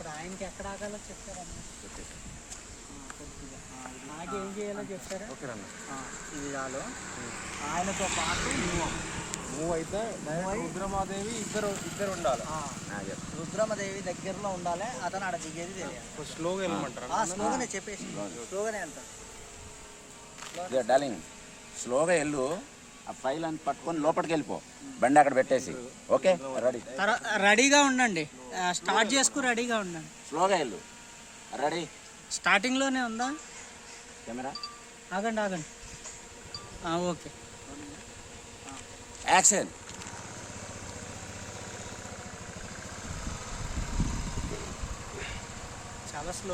ఇప్పుడు ఆయనకి ఎక్కడ ఆగాలో చెప్తారన్న కొద్దిగా. ఆగి ఏం చేయాలో చెప్తారా? ఇది చాలు ఆయనతో పాటు నువ్వు. మూవ్ అయితే రుద్రమాదేవి ఇద్దరు ఇద్దరు ఉండాలి. రుద్రమదేవి దగ్గరలో ఉండాలి అతను ఆడ దిగేది స్లోగా వెళ్ళమంటారా స్లోగానే చెప్పేసి. స్లోగానే వెళ్తాడు. ఇదే డార్లింగ్ స్లోగా వెళ్ళు ఆ ఫైల్ అని పట్టుకొని లోపలికి వెళ్ళిపో. బండి అక్కడ పెట్టేసి. ఓకే? రెడీ. రెడీగా ఉండండి. స్టార్ట్ చేసుకు రెడీగా ఉండండి. స్లోగా వెళ్ళు. రెడీ. స్టార్టింగ్లోనే ఉందా? కెమెరా. ఆగండి ఆగండి. ఓకే. యాక్షన్. చాలా స్లో